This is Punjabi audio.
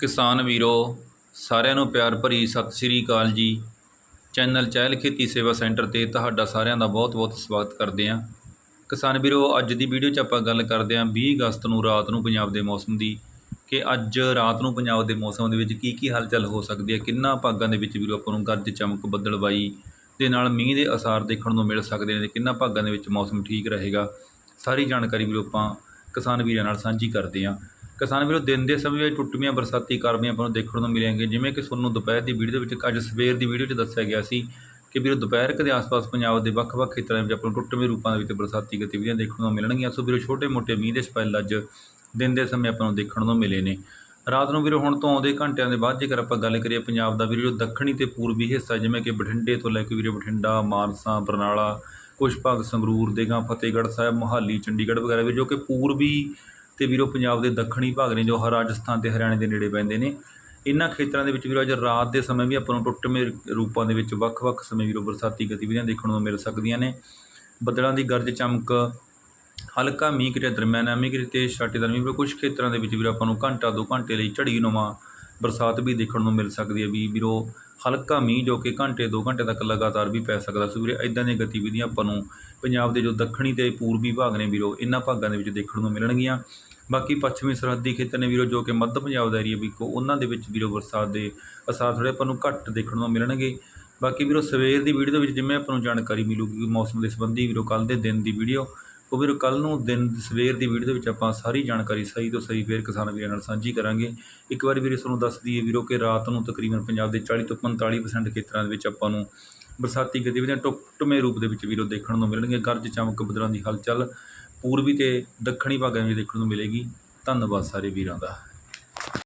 ਕਿਸਾਨ ਵੀਰੋ, ਸਾਰਿਆਂ ਨੂੰ ਪਿਆਰ ਭਰੀ ਸਤਿ ਸ੍ਰੀ ਅਕਾਲ ਜੀ। ਚੈਨਲ ਚਹਿਲ ਖੇਤੀ ਸੇਵਾ ਸੈਂਟਰ ਤੇ ਤੁਹਾਡਾ ਸਾਰਿਆਂ ਦਾ ਬਹੁਤ-ਬਹੁਤ ਸਵਾਗਤ ਕਰਦੇ ਹਾਂ। ਕਿਸਾਨ ਵੀਰੋ, ਅੱਜ ਦੀ ਵੀਡੀਓ 'ਚ ਆਪਾਂ ਗੱਲ ਕਰਦੇ ਹਾਂ 20 ਅਗਸਤ ਨੂੰ ਰਾਤ ਨੂੰ ਪੰਜਾਬ ਦੇ ਮੌਸਮ ਦੀ ਕਿ ਅੱਜ ਰਾਤ ਨੂੰ ਪੰਜਾਬ ਦੇ ਮੌਸਮ ਦੇ ਵਿੱਚ ਕੀ ਕੀ ਹਲਚਲ ਹੋ ਸਕਦੀ ਹੈ, ਕਿੰਨਾ ਭਾਗਾਂ ਦੇ ਵਿੱਚ ਵੀਰੋ ਆਪਾਂ ਨੂੰ ਗਰਜ ਚਮਕ ਬੱਦਲਬਾਈ ਦੇ ਨਾਲ ਮੀਂਹ ਦੇ ਅਸਾਰ ਦੇਖਣ ਨੂੰ ਮਿਲ ਸਕਦੇ ਨੇ ਤੇ ਕਿੰਨਾ ਭਾਗਾਂ ਦੇ ਵਿੱਚ ਮੌਸਮ ਠੀਕ ਰਹੇਗਾ। ਸਾਰੀ ਜਾਣਕਾਰੀ ਵੀਰੋ ਆਪਾਂ ਕਿਸਾਨ ਵੀਰਾਂ ਨਾਲ ਸਾਂਝੀ ਕਰਦੇ ਹਾਂ। ਕਿਸਾਨ ਵੀਰੋ, ਦਿਨ ਦੇ ਸਮੇਂ ਵਿੱਚ ਟੁੱਟਵੀਆਂ ਬਰਸਾਤੀ ਕਰਮੀਆਂ ਆਪਾਂ ਨੂੰ ਦੇਖਣ ਨੂੰ ਮਿਲਣਗੇ ਜਿਵੇਂ ਕਿ ਤੁਹਾਨੂੰ ਦੁਪਹਿਰ ਦੀ ਵੀਡੀਓ ਦੇ ਵਿੱਚ ਅੱਜ ਸਵੇਰ ਦੀ ਵੀਡੀਓ 'ਚ ਦੱਸਿਆ ਗਿਆ ਸੀ ਕਿ ਵੀਰੋ, ਦੁਪਹਿਰ ਕੁ ਦੇ ਆਸ-ਪਾਸ ਪੰਜਾਬ ਦੇ ਵੱਖ-ਵੱਖ ਖੇਤਰਾਂ ਵਿੱਚ ਆਪਾਂ ਨੂੰ ਟੁੱਟਵੇਂ ਰੂਪਾਂ ਦੇ ਵਿੱਚ ਬਰਸਾਤੀ ਗਤੀਵਿਧੀਆਂ ਦੇਖਣ ਨੂੰ ਮਿਲਣਗੀਆਂ। ਸੋ ਵੀਰੋ, ਛੋਟੇ-ਮੋਟੇ ਮੀਂਹ ਦੇ ਸਪੈਲ ਅੱਜ ਦਿਨ ਦੇ ਸਮੇਂ ਆਪਾਂ ਨੂੰ ਦੇਖਣ ਨੂੰ ਮਿਲੇ ਨੇ। ਰਾਤ ਨੂੰ ਵੀਰੋ, ਹੁਣ ਤੋਂ ਆਉਂਦੇ ਘੰਟਿਆਂ ਦੇ ਬਾਅਦ ਜੇਕਰ ਆਪਾਂ ਗੱਲ ਕਰੀਏ ਪੰਜਾਬ ਦਾ ਵੀਰੋ ਦੱਖਣੀ ਤੇ ਪੂਰਬੀ ਹਿੱਸਾ, ਜਿਵੇਂ ਕਿ ਬਠਿੰਡੇ ਤੋਂ ਲੈ ਕੇ ਵੀਰੋ, ਬਠਿੰਡਾ, ਮਾਨਸਾ, ਬਰਨਾਲਾ ਕੁਝ ਭਾਗ ਸੰਗਰੂਰ ਦੇਗਾ ਫਤਿਹਗੜ੍ਹ ਸਾਹਿਬ, ਮੋਹਾਲੀ, ਚੰਡੀਗੜ੍ਹ ਵਗੈਰਾ ਵੀ, ਜੋ ਕਿ ਪੂਰਬੀ ਤੇ ਵੀਰੋ, ਪੰਜਾਬ ਦੇ ਦੱਖਣੀ ਭਾਗ ਨੇ ਜੋ ਰਾਜਸਥਾਨ ਤੇ ਹਰਿਆਣੇ ਦੇ ਨੇੜੇ ਪੈਂਦੇ ਨੇ ਇਹਨਾਂ ਖੇਤਰਾਂ ਦੇ ਵਿੱਚ ਵੀਰੋ, ਅੱਜ ਰਾਤ ਦੇ ਸਮੇਂ ਵੀ ਆਪਾਂ ਨੂੰ ਟੁੱਟਵੇਂ ਰੂਪਾਂ ਦੇ ਵਿੱਚ ਵੱਖ-ਵੱਖ ਸਮੇਂ ਵੀਰੋ, ਬਰਸਾਤੀ ਗਤੀਵਿਧੀਆਂ ਦੇਖਣ ਨੂੰ ਮਿਲ ਸਕਦੀਆਂ ਨੇ। ਬੱਦਲਾਂ ਦੀ ਗਰਜ ਚਮਕ, ਹਲਕਾ ਮੀਂਹ ਕਿਤੇ ਦਰਮਿਆਨਾ ਮੀਂਹ ਕਿਤੇ ਤੇਜ਼ ਛਾਟੇਦਾਰ ਮੀਂਹ ਵੀਰੋ ਕੁਝ ਖੇਤਰਾਂ ਦੇ ਵਿੱਚ ਵੀਰੋ, ਆਪਾਂ ਨੂੰ ਘੰਟਾ ਦੋ ਘੰਟੇ ਲਈ ਝੜੀ ਨੁਮਾ ਬਰਸਾਤ ਵੀ ਦੇਖਣ ਨੂੰ ਮਿਲ ਸਕਦੀ ਹੈ ਵੀ, ਵੀਰੋ ਹਲਕਾ ਮੀਂਹ ਜੋ ਕਿ ਘੰਟੇ ਦੋ ਘੰਟੇ ਤੱਕ ਲਗਾਤਾਰ ਵੀ ਪੈ ਸਕਦਾ ਸੋ ਵੀਰੇ ਇਦਾਂ ਦੀਆਂ ਗਤੀਵਿਧੀਆਂ ਆਪਾਂ ਨੂੰ ਪੰਜਾਬ ਦੇ ਜੋ ਦੱਖਣੀ ਤੇ ਪੂਰਬੀ ਭਾਗ ਨੇ ਵੀਰੋ, ਇਹਨਾਂ ਭਾਗਾਂ ਦੇ ਵਿੱਚ ਦੇਖਣ ਨੂੰ ਮਿਲਣਗੀਆਂ। ਬਾਕੀ ਪੱਛਮੀ ਸਰਹੱਦੀ ਖੇਤਰ ਨੇ ਵੀਰੋ, ਜੋ ਕਿ ਮੱਧ ਪੰਜਾਬ ਦਾ ਏਰੀਆ ਵੀ ਕੋ, ਉਹਨਾਂ ਦੇ ਵਿੱਚ ਵੀਰੋ ਬਰਸਾਤ ਦੇ ਅਸਾਰ ਥੋੜ੍ਹੇ ਆਪਾਂ ਨੂੰ ਘੱਟ ਦੇਖਣ ਨੂੰ ਮਿਲਣਗੇ। ਬਾਕੀ ਵੀਰੋ, ਸਵੇਰ ਦੀ ਵੀਡੀਓ ਦੇ ਵਿੱਚ ਜਿਵੇਂ ਆਪਾਂ ਨੂੰ ਜਾਣਕਾਰੀ ਮਿਲੂਗੀ ਮੌਸਮ ਦੇ ਸੰਬੰਧੀ ਵੀਰੋ ਕੱਲ ਦੇ ਦਿਨ ਦੀ ਵੀਡੀਓ ਉਹ ਵੀਰੋ ਕੱਲ ਨੂੰ ਦਿਨ, ਸਵੇਰ ਦੀ ਵੀਡੀਓ ਦੇ ਵਿੱਚ ਆਪਾਂ ਸਾਰੀ ਜਾਣਕਾਰੀ ਸਹੀ ਤੋਂ ਸਹੀ ਫੇਰ ਕਿਸਾਨ ਵੀਰਾਂ ਨਾਲ ਸਾਂਝੀ ਕਰਾਂਗੇ। ਇੱਕ ਵਾਰੀ ਵੀਰੇ ਤੁਹਾਨੂੰ ਦੱਸ ਦਈਏ ਵੀਰੋ ਕਿ ਰਾਤ ਨੂੰ ਤਕਰੀਬਨ ਪੰਜਾਬ ਦੇ 40 ਤੋਂ 45% ਖੇਤਰਾਂ ਦੇ ਵਿੱਚ ਆਪਾਂ ਨੂੰ ਬਰਸਾਤੀ ਗਤੀਵਿਧੀਆਂ ਟੁੱਟਵੇਂ ਰੂਪ ਦੇ ਵਿੱਚ ਵੀਰੋ ਦੇਖਣ ਨੂੰ ਮਿਲਣਗੀਆਂ ਗਰਜ ਚਮਕ ਬੱਦਲਾਂ ਦੀ ਹਲਚਲ ਪੂਰਬੀ ਤੇ ਦੱਖਣੀ ਭਾਗਾਂ ਵਿੱਚ ਦੇਖਣ ਨੂੰ ਮਿਲੇਗੀ। ਧੰਨਵਾਦ ਸਾਰੇ ਵੀਰਾਂ ਦਾ।